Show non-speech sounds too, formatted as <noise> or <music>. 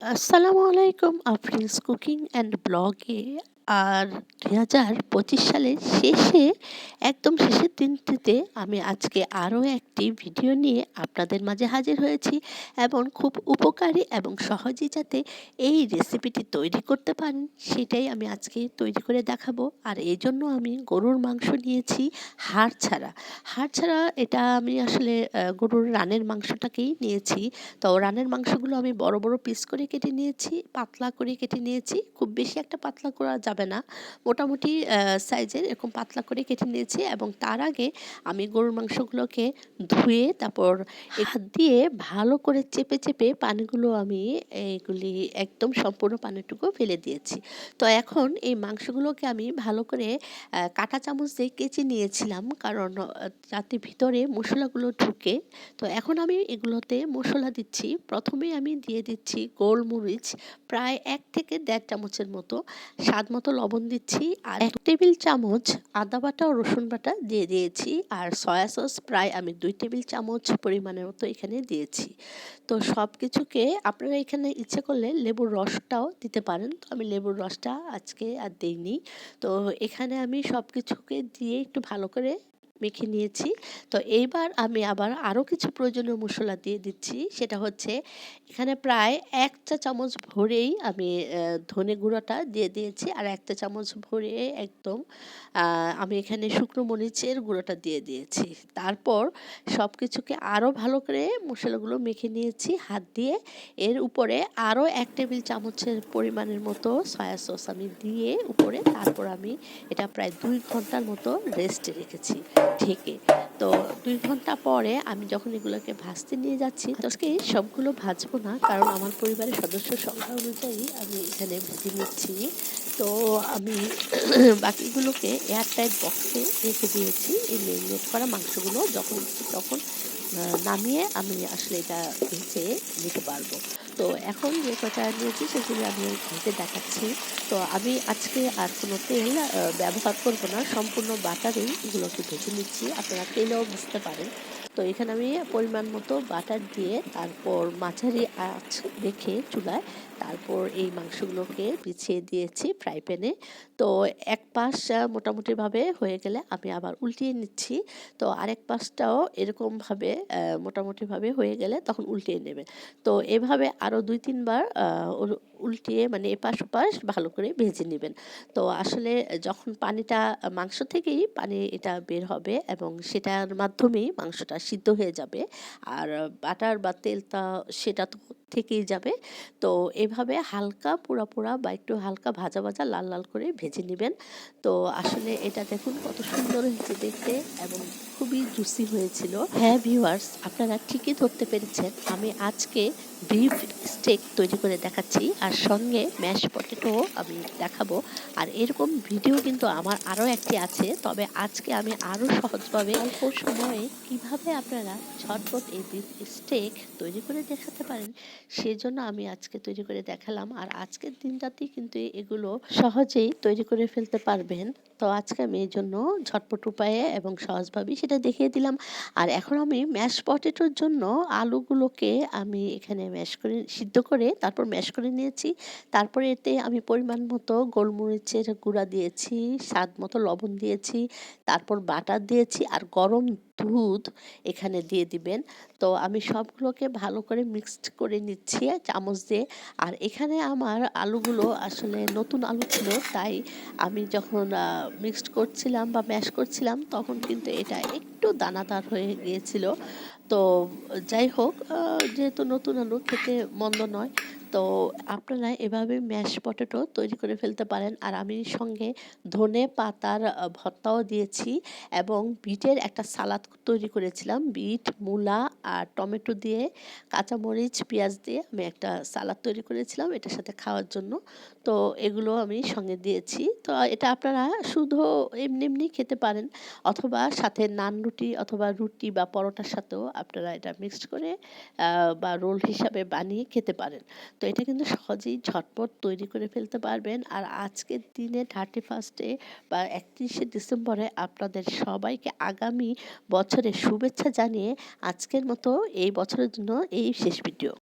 আসসালামু আলাইকুম Afris cooking and ব্লগে আর দুই হাজার পঁচিশ সালের শেষে, একদম শেষের দিনটিতে আমি আজকে আরও একটি ভিডিও নিয়ে আপনাদের মাঝে হাজির হয়েছি এবং খুব উপকারী এবং সহজে যাতে এই রেসিপিটি তৈরি করতে পারেন, সেটাই আমি আজকে তৈরি করে দেখাবো। আর এই জন্য আমি গরুর মাংস নিয়েছি হাড় ছাড়া। হাড় ছাড়া এটা আমি আসলে গরুর রানের মাংসটাকেই নিয়েছি। তো রানের মাংসগুলো আমি বড় বড় পিস করে কেটে নিয়েছি, পাতলা করে কেটে নিয়েছি। খুব বেশি একটা পাতলা করা যাবে হবে না। মোটামুটি সাইজের এরকম পাতলা করে কেটে নিয়েছি এবং তার আগে আমি গরুর মাংসগুলোকে ধুয়ে তারপর হাত দিয়ে ভালো করে চেপে চেপে পানিগুলো আমি এইগুলি একদম সম্পূর্ণ পানিটুকু ফেলে দিয়েছি। তো এখন এই মাংসগুলোকে আমি ভালো করে কাটা চামচ দিয়ে কেচে নিয়েছিলাম কারণ যাতে ভিতরে মশলাগুলো ঢুকে। তো এখন আমি এগুলোতে মশলা দিচ্ছি। প্রথমে আমি দিয়ে দিচ্ছি গোলমরিচ, প্রায় এক থেকে দেড় চামচের মতো। স্বাদ মতো লবণ দিচ্ছি আর এক টেবিল চামচ আদা বাটা ও রসুন বাটা দিয়ে দিয়েছি। আর সয়া সস প্রায় আমি দুই টেবিল চামচ পরিমাণের মতো এখানে দিয়েছি। তো সব কিছুকে আপনারা এখানে ইচ্ছে করলে লেবুর রসটাও দিতে পারেন। তো আমি লেবুর রসটা আজকে আর দিইনি। তো এখানে আমি সব কিছুকে দিয়ে একটু ভালো করে মেখে নিয়েছি। তো এইবার আমি আবার আরও কিছু প্রয়োজনীয় মশলা দিয়ে দিচ্ছি। সেটা হচ্ছে এখানে প্রায় এক চা চামচ ভরেই আমি ধনে গুঁড়োটা দিয়ে দিয়েছি। আর এক চা চামচ ভরে একদম আমি এখানে শুকনো মরিচের গুঁড়োটা দিয়ে দিয়েছি। তারপর সব কিছুকে আরও ভালো করে মশলাগুলো মেখে নিয়েছি হাত দিয়ে। এর উপরে আরও এক টেবিল চামচের পরিমাণের মতো সয়া সস আমি দিয়ে উপরে তারপর আমি এটা প্রায় দুই ঘণ্টার মতো রেস্টে রেখেছি। ঢেকে তো দুই ঘণ্টা পরে আমি যখন এগুলোকে ভাজতে নিয়ে যাচ্ছি তোকে সবগুলো ভাজবো না, কারণ আমার পরিবারের সদস্য সংখ্যা অনুযায়ী আমি এখানে ভেজে নিচ্ছি। তো আমি <clears throat> বাকিগুলোকে এয়ারটাইট বক্সে রেখে দিয়েছি, এই মেরিনেট করা মাংসগুলো যখন, তখন নামিয়ে আমি আসলে এটা ভেজে নিতে পারব। তো এখন যে কথা নিয়েছি, সেগুলি আমি ভেজে দেখাচ্ছি। তো আমি আজকে আর কোনো তেল ব্যবহার করব না। সম্পূর্ণ বাটারেই এগুলোকে ভেজে নিচ্ছি। আপনারা তেলেও বুঝতে পারেন। তো এখানে আমি পরিমাণ মতো বাটার দিয়ে তারপর মাঝারি আঁচ রেখে চুলায় তারপর এই মাংসগুলোকে বিছিয়ে দিয়েছি ফ্রাই প্যানে। তো এক পাশ মোটামুটিভাবে হয়ে গেলে আমি আবার উল্টিয়ে নিচ্ছি। তো আরেক পাশটাও এরকমভাবে মোটামুটিভাবে হয়ে গেলে তখন উল্টিয়ে নেবে। তো এভাবে আরও দুই তিনবার উল্টিয়ে মানে এপাশ ওপাশ ভালো করে ভেজে নেবেন। তো আসলে যখন পানিটা, মাংস থেকেই পানি এটা বের হবে এবং সেটার মাধ্যমেই মাংসটা সিদ্ধ হয়ে যাবে। আর বাটার বা তেলটা সেটা তো থেকেই যাবে। তো এভাবে হালকা পোড়া পোড়া বা একটু হালকা ভাজা ভাজা লাল লাল করে ভেজে নেবেন। তো আসলে এটা দেখুন কত সুন্দর হয়েছে দেখতে এবং খুবই জুসি হয়েছিল। হ্যাঁ ভিউয়ার্স, আপনারা ঠিকই ধরতে পেরেছেন। আমি আজকে বিফ স্টেক তৈরি করে দেখাচ্ছি আর সঙ্গে ম্যাশ পটেটো আমি দেখাবো। আর এরকম ভিডিও কিন্তু আমার আরও একটি আছে। তবে আজকে আমি আরও সহজভাবে অল্প সময়ে কীভাবে আপনারা ঝটপট এই বিফ স্টেক তৈরি করে দেখাতে পারেন সেজন্য আমি আজকে তৈরি করে দেখালাম। আর আজকের দিনটাতেই কিন্তু এগুলো সহজেই তৈরি করে ফেলতে পারবেন। তো আজকে আমি এই জন্য ঝটপট উপায়ে এবং সহজভাবেই সেটা দেখিয়ে দিলাম। আর এখন আমি ম্যাশ পটেটোর জন্য আলুগুলোকে আমি এখানে ম্যাশ করে, সিদ্ধ করে তারপর ম্যাশ করে নিয়েছি। তারপরে এতে আমি পরিমাণ মতো গোলমরিচের গুঁড়া দিয়েছি, স্বাদ মতো লবণ দিয়েছি, তারপর বাটার দিয়েছি আর গরম দুধ এখানে দিয়ে দিবেন। তো আমি সবগুলোকে ভালো করে মিক্সড করে নিচ্ছি চামচ দিয়ে। আর এখানে আমার আলুগুলো আসলে নতুন আলু ছিল, তাই আমি যখন মিক্সড করছিলাম বা ম্যাশ করছিলাম তখন কিন্তু এটা একটু দানাদার হয়ে গিয়েছিল। তো যাই হোক যেহেতু নতুন আলু খেতে মন্দ নয় তো আপনারা এভাবে ম্যাশ পটেটো তৈরি করে ফেলতে পারেন। আর আমি সঙ্গে ধনে পাতার ভর্তাও দিয়েছি এবং বিটের একটা সালাদ তৈরি করেছিলাম। বিট, মূলা আর টমেটো দিয়ে, কাঁচামরিচ, পেঁয়াজ দিয়ে আমি একটা সালাদ তৈরি করেছিলাম এটার সাথে খাওয়ার জন্য। তো এগুলো আমি সঙ্গে দিয়েছি। তো এটা আপনারা শুধু এমনি এমনি খেতে পারেন অথবা সাথে নান রুটি অথবা রুটি বা পরোটার সাথেও আপনারা এটা মিক্সড করে বা রোল হিসাবে বানিয়ে খেতে পারেন। তো এটা কিন্তু সহজেই ঝটপট তৈরি করে ফেলতে পারবেন। আর আজকের দিনে থার্টি ফার্স্টে বা একত্রিশে ডিসেম্বরে আপনাদের সবাইকে আগামী বছরের শুভেচ্ছা জানিয়ে আজকের মতো এই বছরের জন্য এই শেষ ভিডিও